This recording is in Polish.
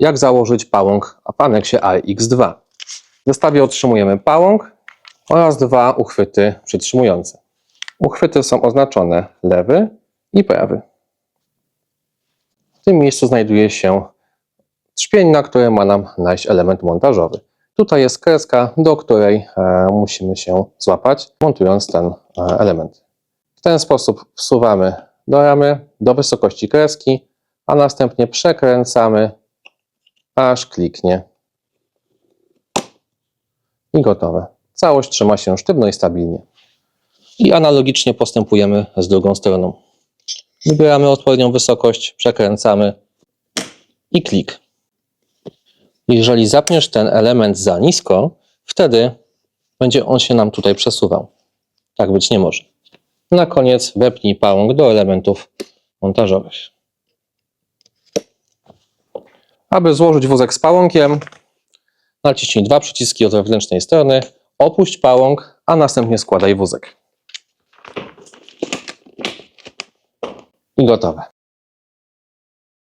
jak założyć pałąk w aneksie AX2. W zestawie otrzymujemy pałąk oraz dwa uchwyty przytrzymujące. Uchwyty są oznaczone lewy i prawy. W tym miejscu znajduje się trzpień, na którym ma nam najść element montażowy. Tutaj jest kreska, do której e, musimy się złapać, montując ten e, element. W ten sposób wsuwamy do ramy, do wysokości kreski, a następnie przekręcamy, aż kliknie. I gotowe. Całość trzyma się sztywno i stabilnie. I analogicznie postępujemy z drugą stroną. Wybieramy odpowiednią wysokość, przekręcamy i klik. Jeżeli zapniesz ten element za nisko, wtedy będzie on się nam tutaj przesuwał. Tak być nie może. Na koniec wepnij pałąk do elementów montażowych. Aby złożyć wózek z pałąkiem, naciśnij dwa przyciski od wewnętrznej strony, opuść pałąk, a następnie składaj wózek. I gotowe.